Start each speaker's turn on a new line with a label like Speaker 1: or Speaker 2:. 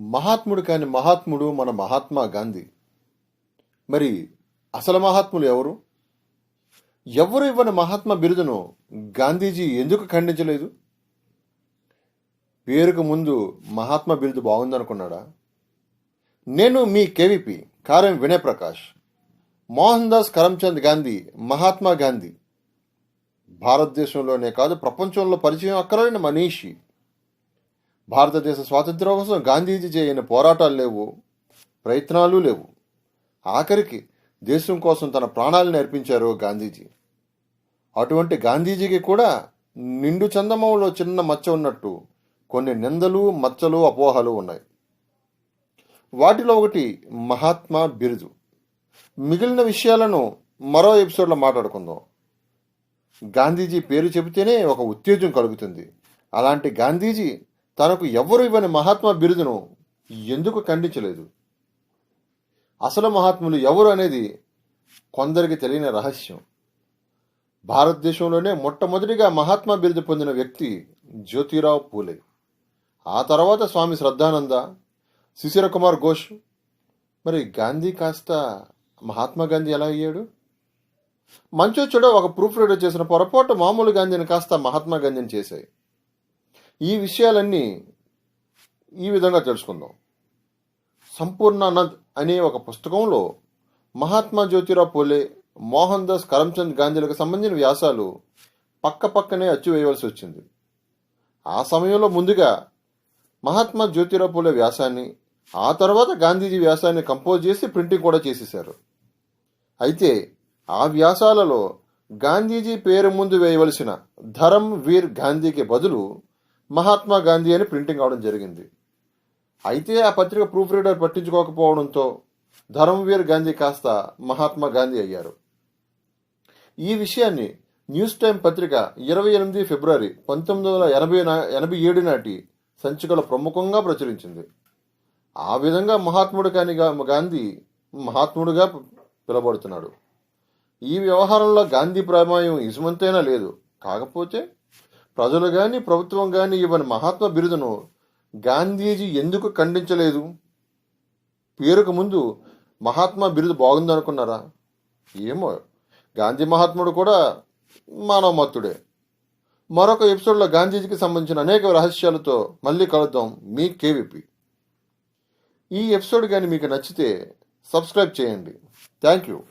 Speaker 1: మహాత్ముడు కాని మహాత్ముడు మన మహాత్మా గాంధీ. మరి అసలు మహాత్ములు ఎవరు? ఎవరు ఇవ్వని మహాత్మా బిరుదును గాంధీజీ ఎందుకు ఖండించలేదు? పేరుకు ముందు మహాత్మా బిరుదు బాగుందనుకున్నాడా? నేను మీ కేవీపీ కారం వినయ్ ప్రకాష్ మోహన్ దాస్ కరమ్చంద్ గాంధీ మహాత్మా గాంధీ. భారతదేశంలోనే కాదు ప్రపంచంలో పరిచయం అక్కరలేని మనీషి. భారతదేశ స్వాతంత్ర్యం కోసం గాంధీజీ చేయని పోరాటాలు లేవు ప్రయత్నాలు లేవు. ఆఖరికి దేశం కోసం తన ప్రాణాలను అర్పించారు గాంధీజీ. అటువంటి గాంధీజీకి కూడా నిండు చందమంలో చిన్న మచ్చ ఉన్నట్టు కొన్ని నిందలు మచ్చలు అపోహలు ఉన్నాయి. వాటిలో ఒకటి మహాత్మా బిరుదు. మిగిలిన విషయాలను మరో ఎపిసోడ్లో మాట్లాడుకుందాం. గాంధీజీ పేరు చెబితేనే ఒక ఉత్తేజం కలుగుతుంది. అలాంటి గాంధీజీ తనకు ఎవరు ఇవ్వని మహాత్మా బిరుదును ఎందుకు ఖండించలేదు? అసలు మహాత్ములు ఎవరు అనేది కొందరికి తెలియని రహస్యం. భారతదేశంలోనే మొట్టమొదటిగా మహాత్మా బిరుదు పొందిన వ్యక్తి జ్యోతిరావు పూలే. ఆ తర్వాత స్వామి శ్రద్ధానంద శిశిర కుమార్ ఘోష్. మరి గాంధీ కాస్త మహాత్మా గాంధీ ఎలా అయ్యాడు? మంచో చెడో ఒక ప్రూఫ్ రీడర్ చేసిన పొరపాటు మామూలు గాంధీని కాస్త మహాత్మా గాంధీని చేశాయి. ఈ విషయాలన్నీ ఈ విధంగా తెలుసుకుందాం. సంపూర్ణానంద్ అనే ఒక పుస్తకంలో మహాత్మా జ్యోతిరావు పూలే మోహన్ దాస్ కరమ్చంద్ గాంధీలకు సంబంధించిన వ్యాసాలు పక్క పక్కనే అచ్చివేయవలసి వచ్చింది. ఆ సమయంలో ముందుగా మహాత్మా జ్యోతిరావు పూలే వ్యాసాన్ని ఆ తర్వాత గాంధీజీ వ్యాసాన్ని కంపోజ్ చేసి ప్రింటింగ్ కూడా చేసేశారు. అయితే ఆ వ్యాసాలలో గాంధీజీ పేరు ముందు వేయవలసిన ధరం వీర్ గాంధీకి బదులు మహాత్మా గాంధీ అని ప్రింటింగ్ అవడం జరిగింది. అయితే ఆ పత్రిక ప్రూఫ్ రీడర్ పట్టించుకోకపోవడంతో ధర్మవీర్ గాంధీ కాస్త మహాత్మా గాంధీ అయ్యారు. ఈ విషయాన్ని న్యూస్ టైం పత్రిక ఇరవై ఎనిమిది ఫిబ్రవరి పంతొమ్మిది వందల ఎనభై ఎనభై ఏడు నాటి సంచికలో ప్రముఖంగా ప్రచురించింది. ఆ విధంగా మహాత్ముడు కాని గాంధీ మహాత్ముడుగా పిలబడుతున్నాడు ఈ వ్యవహారంలో గాంధీ ప్రమాయం ఇసుమంతైనా లేదు. కాకపోతే ప్రజలు గాని ప్రభుత్వం గాని ఇవ్వని మహాత్మా బిరుదును గాంధీజీ ఎందుకు ఖండించలేదు? పేరుకు ముందు మహాత్మా బిరుదు బాగుందనుకున్నారా? ఏమో గాంధీ మహాత్ముడు కూడా మానవమత్తుడే. మరొక ఎపిసోడ్లో గాంధీజీకి సంబంధించిన అనేక రహస్యాలతో మళ్ళీ కలుద్దాం మీ కేవీపీ. ఈ ఎపిసోడ్ కానీ మీకు నచ్చితే సబ్స్క్రైబ్ చేయండి. Thank you.